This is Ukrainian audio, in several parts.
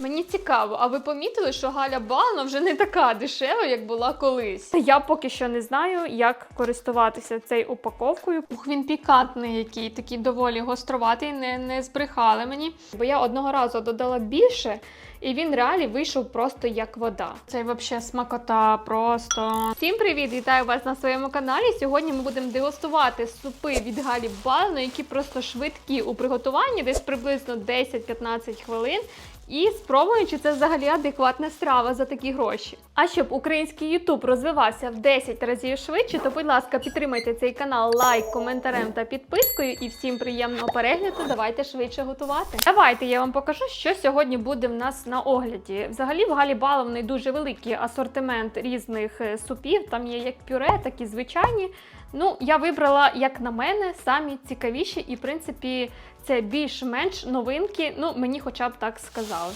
Мені цікаво, а ви помітили, що Галя Бална вже не така дешева, як була колись? Я поки що не знаю, як користуватися цією упаковкою. Ух, він пікантний, який такий доволі гостроватий, не, не збрехали мені. Бо я одного разу додала більше. І він реалі вийшов просто як вода. Це взагалі смакота просто. Всім привіт! Вітаю вас на своєму каналі. Сьогодні ми будемо дегустувати супи від Галі Бално, які просто швидкі у приготуванні, десь приблизно 10-15 хвилин. І спробую, чи це взагалі адекватна страва за такі гроші. А щоб український YouTube розвивався в 10 разів швидше, то будь ласка, підтримайте цей канал лайк, коментарем та підпискою. І всім приємного перегляду. Давайте швидше готувати. Давайте я вам покажу, що сьогодні буде в нас на огляді. Взагалі в Галі Баловної дуже великий асортимент різних е, супів. Там є як пюре, так і звичайні. Ну, я вибрала, як на мене, самі цікавіші, і в принципі це більш-менш новинки. Ну, мені хоча б так сказали.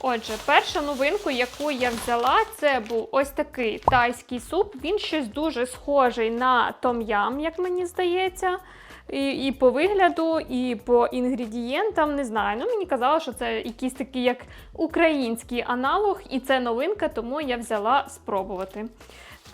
Отже, перша новинку, яку я взяла, це був ось такий тайський суп. Він щось дуже схожий на том-ям, як мені здається. І, і по вигляду, і по інгредієнтам не знаю. Ну, мені казали, що це якийсь такий як український аналог, і це новинка, тому я взяла спробувати.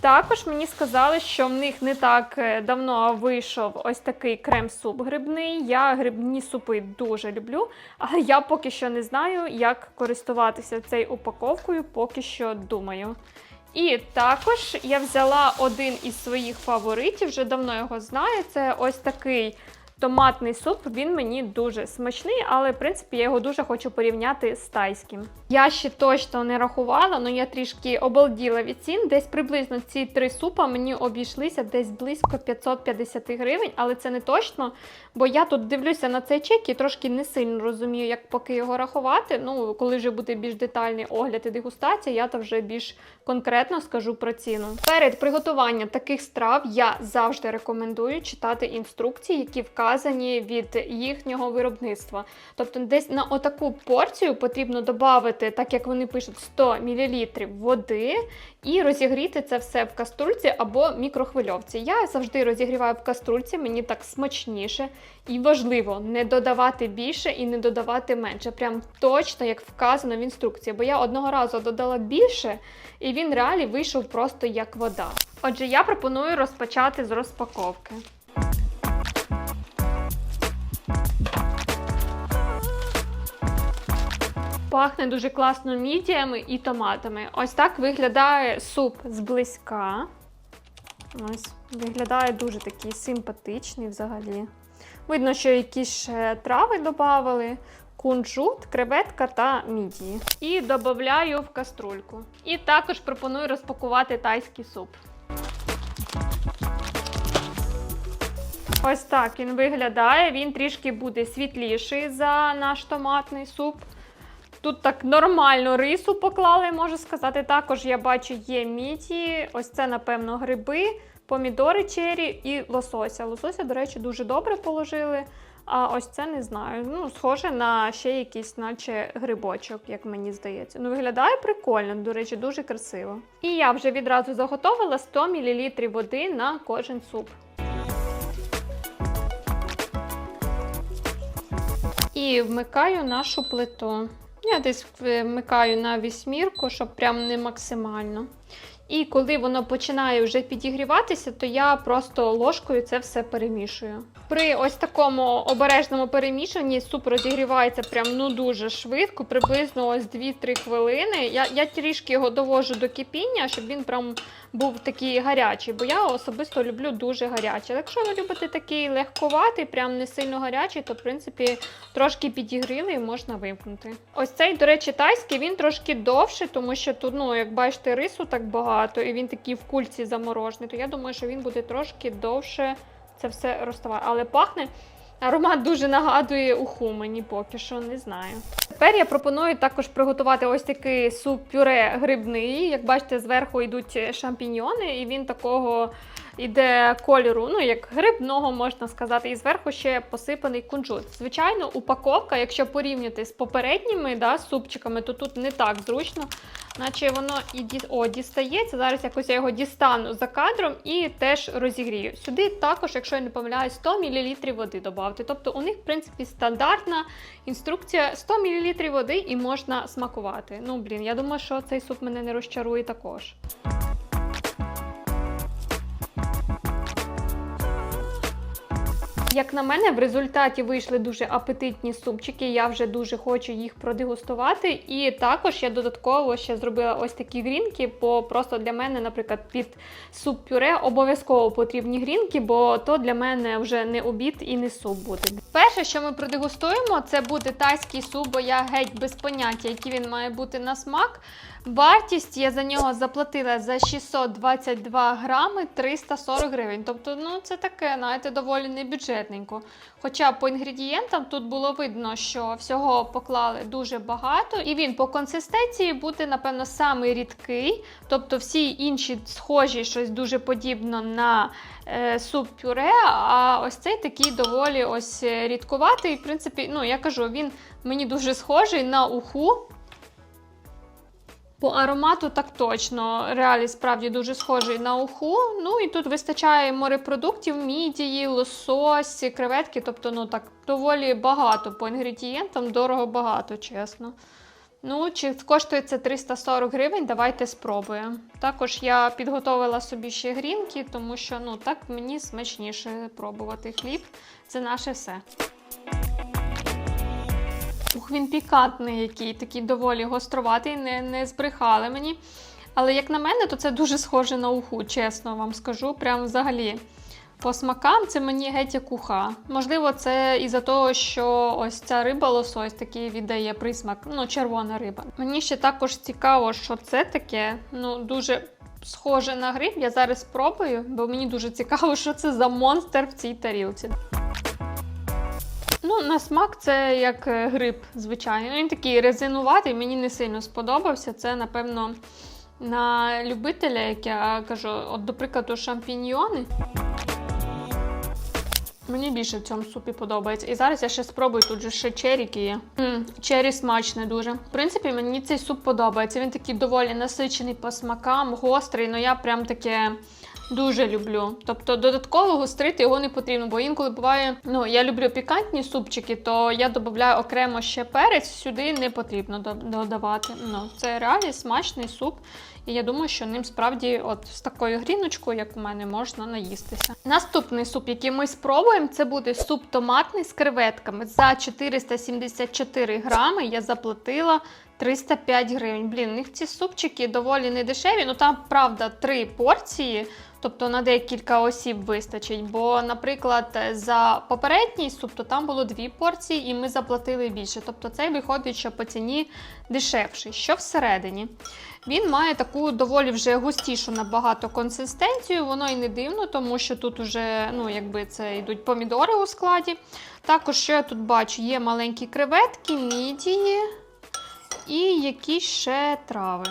Також мені сказали, що в них не так е, давно вийшов ось такий крем-суп грибний. Я грибні супи дуже люблю, але я поки що не знаю, як користуватися цією упаковкою, поки що думаю. І також я взяла один із своїх фаворитів, вже давно його знаю. Це ось такий томатний суп. Він мені дуже смачний, але в принципі я його дуже хочу порівняти з тайським. Я ще точно не рахувала, але я трішки обалділа від цін. Десь приблизно ці три супа мені обійшлися десь близько 550 гривень, але це не точно. Бо я тут дивлюся на цей чек і трошки не сильно розумію, як поки його рахувати. Ну, коли вже буде більш детальний огляд і дегустація, я то вже більш конкретно скажу про ціну. Перед приготуванням таких страв я завжди рекомендую читати інструкції, які вказані від їхнього виробництва. Тобто, десь на отаку порцію потрібно додати, так як вони пишуть, 100 мл води і розігріти це все в каструльці або мікрохвильовці. Я завжди розігріваю в каструльці, мені так смачніше. І важливо не додавати більше і не додавати менше. Прям точно, як вказано в інструкції. Бо я одного разу додала більше, і він реалі вийшов просто як вода. Отже, я пропоную розпочати з розпаковки. Пахне дуже класно мідіями і томатами. Ось так виглядає суп зблизька. Ось, виглядає дуже такий симпатичний взагалі. Видно, що якісь трави додали, кунжут, креветка та мідії. І додаю в каструльку. І також пропоную розпакувати тайський суп. Ось так він виглядає. Він трішки буде світліший за наш томатний суп. Тут так нормально рису поклали, можу сказати. Також я бачу є міді. Ось це, напевно, гриби, помідори чері і лосося. Лосося, до речі, дуже добре положили. А ось це не знаю. Ну, схоже на ще якийсь, наче грибочок, як мені здається. Ну, виглядає прикольно, до речі, дуже красиво. І я вже відразу заготовила 100 мл води на кожен суп. І вмикаю нашу плиту. Я десь вмикаю на вісьмірку, щоб прям не максимально. І коли воно починає вже підігріватися, то я просто ложкою це все перемішую. При ось такому обережному перемішанні суп розігрівається прям ну дуже швидко, приблизно ось 2-3 хвилини. Я я трішки його довожу до кипіння, щоб він прям був такий гарячий, бо я особисто люблю дуже гарячий. Якщо ви любите такий легковатий, прям не сильно гарячий, то в принципі трошки підігріли і можна вимкнути. Ось цей, до речі, тайський він трошки довший, тому що тут, ну, як бачите, рису так багато, і він такий в кульці заморожений, то я думаю, що він буде трошки довше це все розставати. Але пахне. Аромат дуже нагадує уху, мені поки що не знаю. Тепер я пропоную також приготувати ось такий суп-пюре грибний. Як бачите, зверху йдуть шампіньйони, і він такого іде кольору, ну як грибного, можна сказати, і зверху ще посипаний кунжут. Звичайно, упаковка, якщо порівняти з попередніми да, супчиками, то тут не так зручно, наче воно і ді... О, дістається. Зараз якось я його дістану за кадром і теж розігрію. Сюди також, якщо я не помиляюсь, 100 мл води додати. Тобто у них, в принципі, стандартна інструкція 100 мл води і можна смакувати. Ну, блін, я думаю, що цей суп мене не розчарує також. Як на мене, в результаті вийшли дуже апетитні супчики. Я вже дуже хочу їх продегустувати. І також я додатково ще зробила ось такі грінки, бо просто для мене, наприклад, під суп-пюре обов'язково потрібні грінки, бо то для мене вже не обід і не суп буде. Перше, що ми продегустуємо, це буде тайський суп, бо я геть без поняття, який він має бути на смак. Вартість я за нього заплатила за 622 грами 340 гривень. Тобто, ну це таке, знаєте, доволі небюджетненько. Хоча по інгредієнтам тут було видно, що всього поклали дуже багато, і він по консистенції буде, напевно, самий рідкий. Тобто всі інші схожі щось дуже подібно на е, суп-пюре, а ось цей такий доволі ось е, рідкуватий. В принципі, ну я кажу, він мені дуже схожий на уху. По аромату так точно. Реалі справді дуже схожий на уху. Ну і тут вистачає морепродуктів, мідії, лосось, креветки. Тобто, ну так доволі багато по інгредієнтам, дорого багато, чесно. Ну, чи коштує це 340 гривень, давайте спробуємо. Також я підготовила собі ще грінки, тому що ну так мені смачніше пробувати хліб. Це наше все. Ух, він пікантний, який такий доволі гостроватий, не, не збрехали мені. Але як на мене, то це дуже схоже на уху, чесно вам скажу. Прям взагалі. По смакам це мені геть як уха. Можливо, це із-за того, що ось ця риба лосось такий віддає присмак, ну, червона риба. Мені ще також цікаво, що це таке. Ну, дуже схоже на гриб. Я зараз спробую, бо мені дуже цікаво, що це за монстр в цій тарілці. Ну, на смак це як е, гриб, звичайно. Ну, Він такий резинуватий, мені не сильно сподобався. Це, напевно, на любителя, як я кажу, от, до прикладу, шампіньйони. Мені більше в цьому супі подобається. І зараз я ще спробую тут же ще черіки є. М, чері смачне дуже. В принципі, мені цей суп подобається. Він такий доволі насичений по смакам, гострий, але я прям таке. Дуже люблю. Тобто додатково гострити його не потрібно, бо інколи буває, ну я люблю пікантні супчики, то я додаю окремо ще перець, сюди не потрібно додавати. Ну, це реально смачний суп. І я думаю, що ним справді, от з такою гріночкою, як у мене, можна наїстися. Наступний суп, який ми спробуємо, це буде суп томатний з креветками. За 474 грами я заплатила 305 гривень. Блін, у них ці супчики доволі не дешеві. Ну там, правда, три порції. Тобто на декілька осіб вистачить. Бо, наприклад, за попередній суп, то там було дві порції, і ми заплатили більше. Тобто цей виходить, що по ціні дешевший. Що всередині? Він має таку доволі вже густішу набагато консистенцію. Воно і не дивно, тому що тут вже, ну, якби це йдуть помідори у складі. Також, що я тут бачу, є маленькі креветки, мідії і якісь ще трави.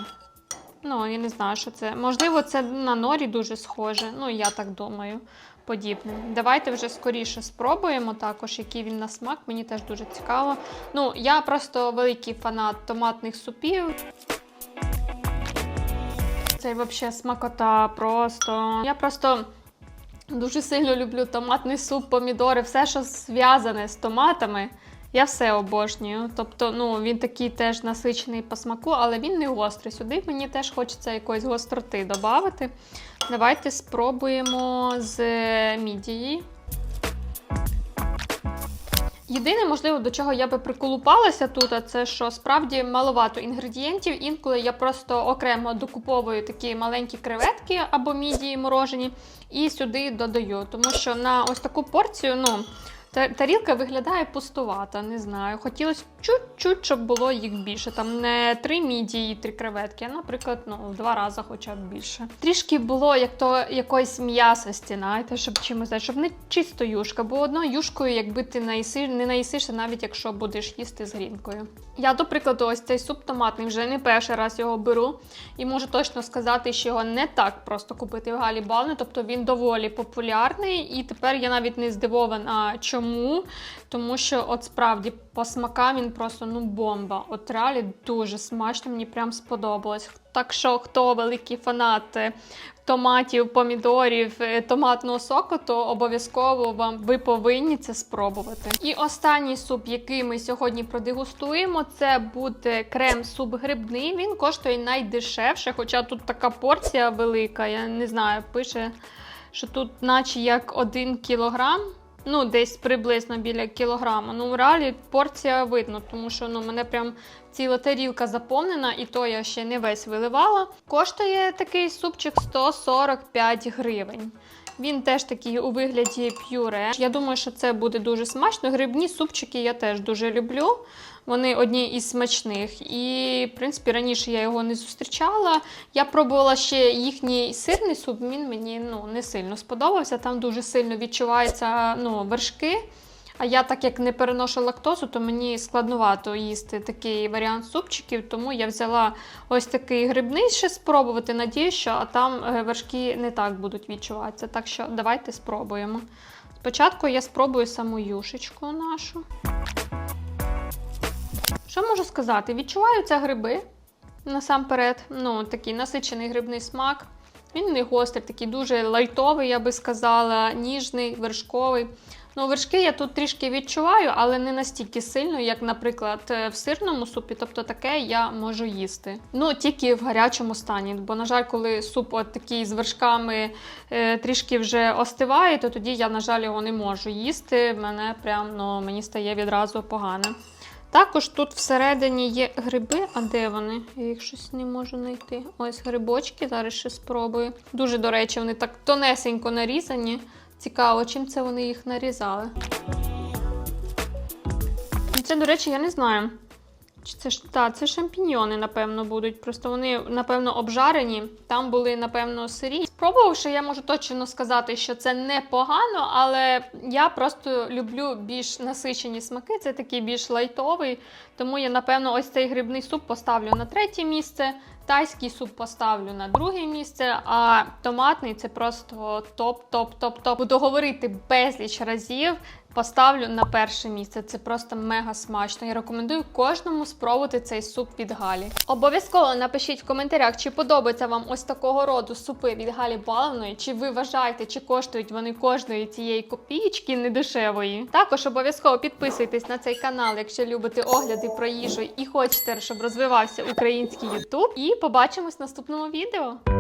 Ну, я не знаю, що це. Можливо, це на норі дуже схоже. Ну, я так думаю, подібне. Давайте вже скоріше спробуємо також, який він на смак. Мені теж дуже цікаво. Ну, я просто великий фанат томатних супів. Це взагалі смакота просто. Я просто дуже сильно люблю томатний суп, помідори, все, що зв'язане з томатами. Я все обожнюю. Тобто, ну він такий теж насичений по смаку, але він не гострий. Сюди мені теж хочеться якоїсь гостроти додати. Давайте спробуємо з мідії. Єдине, можливо, до чого я би приколупалася тут, а це що справді маловато інгредієнтів. Інколи я просто окремо докуповую такі маленькі креветки або мідії морожені і сюди додаю. Тому що на ось таку порцію, ну. Та- Тарілка виглядає пустувата, не знаю. Хотілося чуть-чуть, щоб було їх більше. Там не три мідії три креветки, а, наприклад, ну, два рази хоча б більше. Трішки було як то якоїсь м'ясості, знаєте, щоб чимось, щоб не чисто юшка, бо одною юшкою, якби ти наїси, не наїсишся, навіть якщо будеш їсти з грінкою. Я, до прикладу, ось цей суп томатний вже не перший раз його беру, і можу точно сказати, що його не так просто купити в Галі Бални, тобто він доволі популярний, і тепер я навіть не здивована, чому. Тому що, от справді, по смакам він просто ну бомба. От реалі дуже смачно, мені прям сподобалось. Так що, хто великий фанат томатів, помідорів, е, томатного соку, то обов'язково вам ви повинні це спробувати. І останній суп, який ми сьогодні продегустуємо, це буде крем-суп грибний. Він коштує найдешевше, хоча тут така порція велика. Я не знаю, пише, що тут, наче як один кілограм. Ну, десь приблизно біля кілограма. Ну, в реалі порція видно, тому що ну, мене прям ціла тарілка заповнена, і то я ще не весь виливала. Коштує такий супчик 145 гривень. Він теж такий у вигляді пюре. Я думаю, що це буде дуже смачно. Грибні супчики я теж дуже люблю. Вони одні із смачних. І, в принципі, раніше я його не зустрічала. Я пробувала ще їхній сирний суп, він мені ну, не сильно сподобався. Там дуже сильно відчуваються ну, вершки. А я, так як не переношу лактозу, то мені складновато їсти такий варіант супчиків, тому я взяла ось такий грибний ще спробувати. Надію, що там е, вершки не так будуть відчуватися. Так що давайте спробуємо. Спочатку я спробую саму юшечку нашу. Що можу сказати? Відчуваються гриби насамперед. Ну, такий насичений грибний смак. Він не гострий, такий дуже лайтовий, я би сказала, ніжний, вершковий. Ну, вершки я тут трішки відчуваю, але не настільки сильно, як, наприклад, е, в сирному супі. Тобто таке я можу їсти. Ну, тільки в гарячому стані. Бо, на жаль, коли суп от такий з вершками е, трішки вже остиває, то тоді я, на жаль, його не можу їсти. Мене прям ну, мені стає відразу погано. Також тут всередині є гриби, а де вони? Я їх щось не можу знайти. Ось грибочки, зараз ще спробую. Дуже, до речі, вони так тонесенько нарізані. Цікаво, чим це вони їх нарізали. Ну, Це, до речі, я не знаю. Чи це ж та, це шампіньйони, напевно, будуть. Просто вони, напевно, обжарені. Там були, напевно, сирі. Спробувавши, я можу точно сказати, що це непогано, але я просто люблю більш насичені смаки. Це такий більш лайтовий. Тому я, напевно, ось цей грибний суп поставлю на третє місце. Тайський суп поставлю на друге місце, а томатний це просто топ-топ-топ-топ. Буду говорити безліч разів. Поставлю на перше місце. Це просто мега смачно. Я рекомендую кожному спробувати цей суп від Галі. Обов'язково напишіть в коментарях, чи подобається вам ось такого роду супи від Галі Баловної, чи ви вважаєте, чи коштують вони кожної цієї копійки недешевої. Також обов'язково підписуйтесь на цей канал, якщо любите огляди про їжу і хочете, щоб розвивався український YouTube. І побачимось в наступному відео.